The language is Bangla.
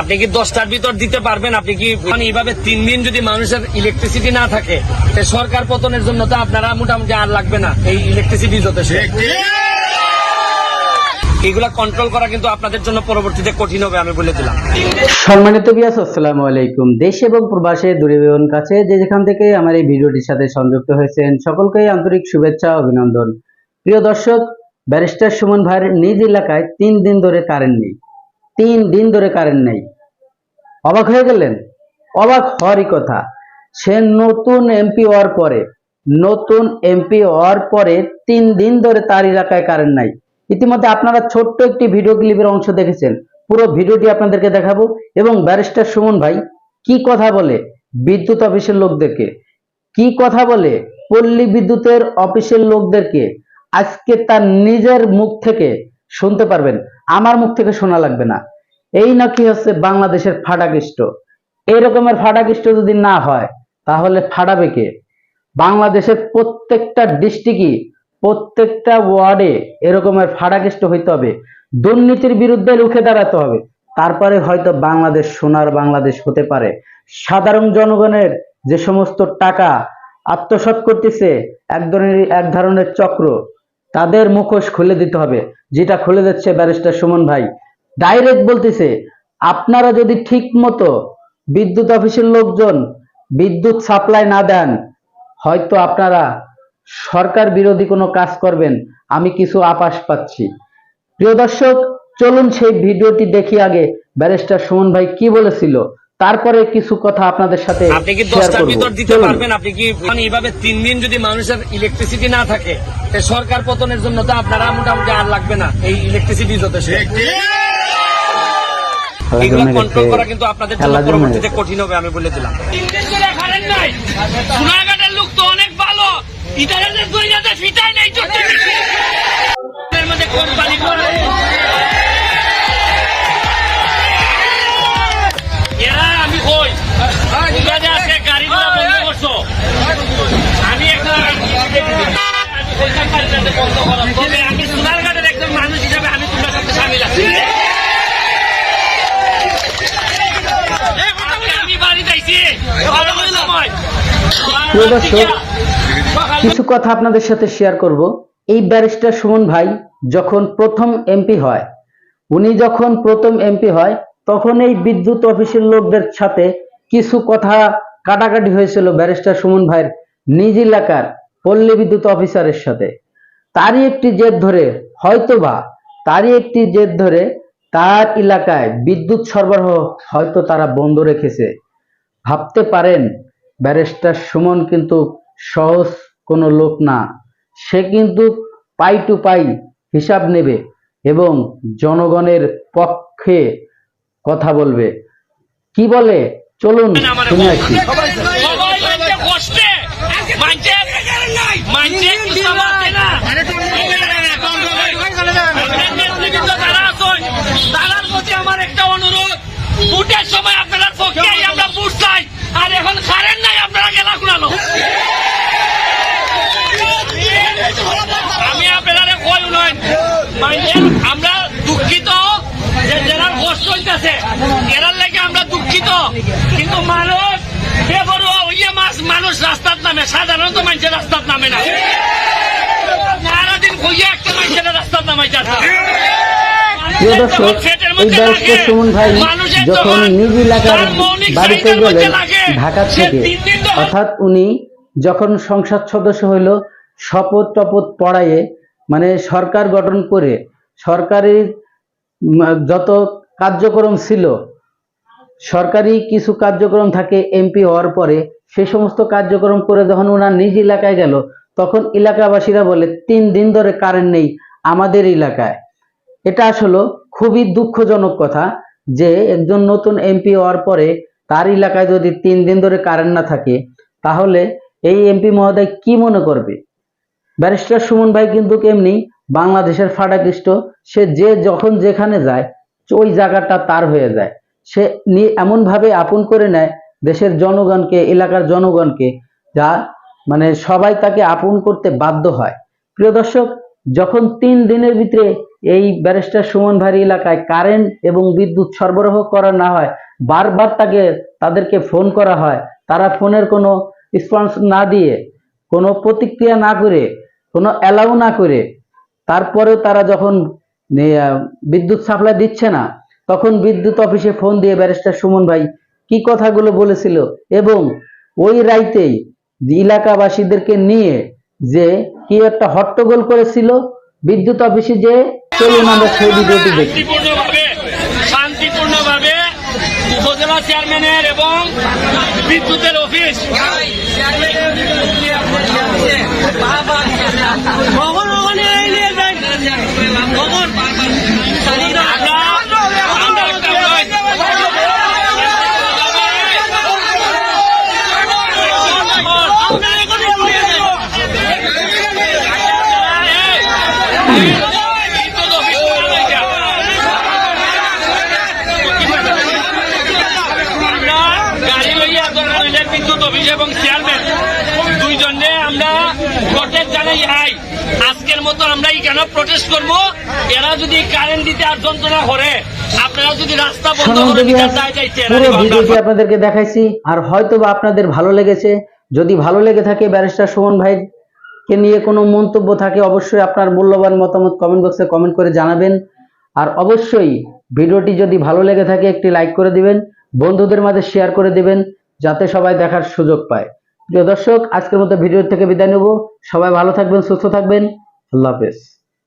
আপনি কি দশটার ভিতর দিতে পারবেন? আপনি কি মানে এইভাবে তিন দিন যদি মানুষের ইলেকট্রিসিটি না থাকে সরকার পতনের জন্য তো আপনারা মোটামুটি আর লাগবে না। এই ইলেকট্রিসিটি যথেষ্ট। কন্ট্রোল করা কিন্তু আপনাদের জন্য পরবর্তীতে কঠিন হবে, আমি সম্মানিত আসসালামু আলাইকুম। দেশ এবং কাছে যেখান থেকে আমার এই ভিডিওটির সাথে সংযুক্ত হয়েছেন আন্তরিক শুভেচ্ছা অভিনন্দন। প্রিয় দর্শক, ব্যারিস্টার সুমন ভাইয়ের নিজ এলাকায় তিন দিন ধরে কারেন্ট নেই। তিন দিন ধরে কারেন্ট নেই। অবাক হয়ে গেলেন? অবাক হওয়ারই কথা। সে নতুন এমপি হওয়ার পরে, নতুন এমপি হওয়ার পরে তিন দিন ধরে তার এলাকায় কারেন্ট নাই। ইতিমধ্যে আপনারা ছোট্ট একটি ভিডিও ক্লিপের অংশ দেখেছেন। পুরো ভিডিওটি আপনাদেরকে দেখাবো। এবং ব্যারিস্টার সুমন ভাই কি কথা বলে বিদ্যুৎ অফিসের লোকদেরকে? কি কথা বলে পল্লী বিদ্যুতের অফিসের লোকদেরকে? আজকে তার নিজের মুখ থেকে শুনতে পারবেন। আমার মুখ থেকে শোনা লাগবে না। এই নাকি হচ্ছে বাংলাদেশের ফাটাকৃষ্ট। এই রকমের ফাটাকৃষ্ট যদি না হয়, তাহলে ফাটাবে কে? বাংলাদেশের প্রত্যেকটা ডিস্ট্রিক্টই, প্রত্যেকটা ওয়ার্ডে এরকমের ফাটাকৃষ্ট হইতে হবে। দুর্নীতির বিরুদ্ধে রুখে দাঁড়াতে হবে। তারপরে হয়তো বাংলাদেশ সোনার বাংলাদেশ হতে পারে। সাধারণ জনগণের যে সমস্ত টাকা আত্মসাৎ করতেছে, এক ধরনের এক ধরনের চক্র তাদের মুখোশ খুলে দিতে হবে। যেটা খুলে দিচ্ছে ব্যারিস্টার সুমন ভাই। ডাইরেক্ট বলতেছে, আপনারা যদি ঠিক মতো বিদ্যুৎ অফিসের লোকজন বিদ্যুৎ সাপ্লাই না দেন, হয়তো আপনারা সরকার বিরোধী কোনো কাজ করবেন। আমি কিছু আপাস পাচ্ছি। প্রিয় দর্শক, চলুন সেই ভিডিওটি দেখি আগে ব্যারিস্টার সুমন ভাই কি বলেছিল। তারপরে কিছু কথা আপনাদের সাথে আপনি কি দশটার ভিতর দিতে পারবেন? আপনি কি মানে এইভাবে তিন দিন যদি মানুষের ইলেকট্রিসিটি না থাকে সরকার পতনের জন্য তো আপনারা মোটামুটি আর লাগবে না এই ইলেকট্রিসিটি যথেষ্ট এগুলো কন্ট্রোল করা কিন্তু আপনাদের জন্য পরবর্তীতে কঠিন হবে আমি বলে দিলাম। কিছু কথা আপনাদের সাথে শেয়ার করব। এই ব্যারিস্টার সুমন ভাই যখন প্রথম এমপি হয়, উনি যখন প্রথম এমপি হয়, তখন এই বিদ্যুৎ অফিসের লোকদের সাথে কিছু কথা কাটাকাটি হয়েছিল ব্যারিস্টার সুমন ভাইয়ের নিজ এলাকার পল্লী বিদ্যুৎ অফিসারের সাথে। তারই একটি জেদ ধরে হয়তোবা তারই একটি জেদ ধরে তার এলাকায় বিদ্যুৎ সরবরাহ হয়তো তারা বন্ধ রেখেছে। ভাবতে পারেন ব্যারিস্টার সুমন কিন্তু সহজ কোনো লোক না। সে কিন্তু পাই টু পাই হিসাব নেবে এবং জনগণের পক্ষে কথা বলবে। কি বলে? চলুন শুনে আসি সবাই মানছে কষ্টে মানছে মানছে হিসাব আছে না নেতৃবৃন্দ যারা আছেন, তারার প্রতি আমার একটা অনুরোধ ভোটের সময় আপনার পক্ষেই আমরা ভোট চাই আর এখন কারেন্ট নাই আপনারা গেলা কুড়ালো আমি আপনারা কই নয় মানছেন আমরা দুঃখিত যে যারা কষ্ট হইতেছে। এরার লাগে আমরা দুঃখিত। কিন্তু মানুষ বেবরুয়া হইয়া মাছ মানুষ রাস্তার নামে সাধারণত মানুষের রাস্তার নামে না। সারাদিন হইয়া একটা মানুষের রাস্তার নামাই যাচ্ছে প্রিয় দর্শক এই ব্যারিস্টার সুমন ভাই যখন নিজ এলাকার বাড়িতে গেলেন ঢাকা থেকে অর্থাৎ উনি যখন সংসদ সদস্য হইল শপথ টপথ পড়াইয়ে মানে সরকার গঠন করে সরকারি যত কার্যক্রম ছিল, সরকারি কিছু কার্যক্রম থাকে এমপি হওয়ার পরে, সে সমস্ত কার্যক্রম করে যখন ওনার নিজ এলাকায় গেল, তখন এলাকাবাসীরা বলে, তিন দিন ধরে কারেন্ট নেই আমাদের এলাকায়। এটা আসলে খুবই দুঃখজনক কথা যে একজন নতুন এমপি হওয়ার পরে তার এলাকায় যদি তিন দিন ধরে কারেন্ট না থাকে, তাহলে এই এমপি মহোদয় কি মনে করবে? ব্যারিস্টার সুমন ভাই কিন্তু এমনি বাংলাদেশের ফাটাকৃষ্ট। সে যে যখন যেখানে যায়, ওই জায়গাটা তার হয়ে যায়। সে এমনভাবে আপন করে নেয় দেশের জনগণকে, এলাকার জনগণকে, যা মানে সবাই তাকে আপন করতে বাধ্য হয়। প্রিয় দর্শক, যখন তিন দিনের ভিতরে এই ব্যারিস্টার সুমন ভারি এলাকায় কারেন্ট এবং বিদ্যুৎ সরবরাহ করা না হয়, বারবার তাকে, তাদেরকে ফোন করা হয়, তারা ফোনের কোনো রেসপন্স না দিয়ে, কোনো প্রতিক্রিয়া না করে কোনো অ্যালাউ না করে তারপরেও তারা যখন বিদ্যুৎ সাপ্লাই দিচ্ছে না তখন বিদ্যুৎ অফিসে ফোন দিয়ে ব্যারিস্টার সুমন ভাই কি কথাগুলো বলেছিল এবং ওই রাইতেই এলাকাবাসীদেরকে নিয়ে যে কি একটা হট্টগোল করেছিল বিদ্যুৎ অফিসে যে চলুন আমরা সেই ভিডিওটি দেখি। শান্তিপূর্ণভাবে শান্তিপূর্ণভাবে উপজেলা চেয়ারম্যানের এবং বিদ্যুতের অফিস হইলে বিদ্যুৎ অফিস এবং চেয়ারম্যান। দুইজনে আমরা প্রটেস্ট জানাই হাই আজকের মতো আমরা এখানে প্রটেস্ট করব? এরা যদি কারেন্ট দিতে আর যন্ত্রণা করে আপনারা যদি রাস্তা বন্ধ করে দিতে বিহার চাই চাইছে পুরো ভিডিওটি আপনাদেরকে দেখাইছি। আর হয়তো বা আপনাদের ভালো লেগেছে। যদি ভালো লেগে থাকে ব্যারিস্টার সুমন ভাইকে নিয়ে কোনো মন্তব্য থাকে অবশ্যই আপনার মূল্যবান মতামত কমেন্ট বক্সে কমেন্ট করে জানাবেন। আর অবশ্যই ভিডিওটি যদি ভালো লেগে থাকে একটি লাইক করে দিবেন। বন্ধুদের মাঝে শেয়ার করে দিবেন। যাতে সবাই দেখার সুযোগ পায়। প্রিয় দর্শক, আজকের মতো ভিডিও থেকে বিদায় নেব। সবাই ভালো থাকবেন, সুস্থ থাকবেন। আল্লাহ হাফেজ।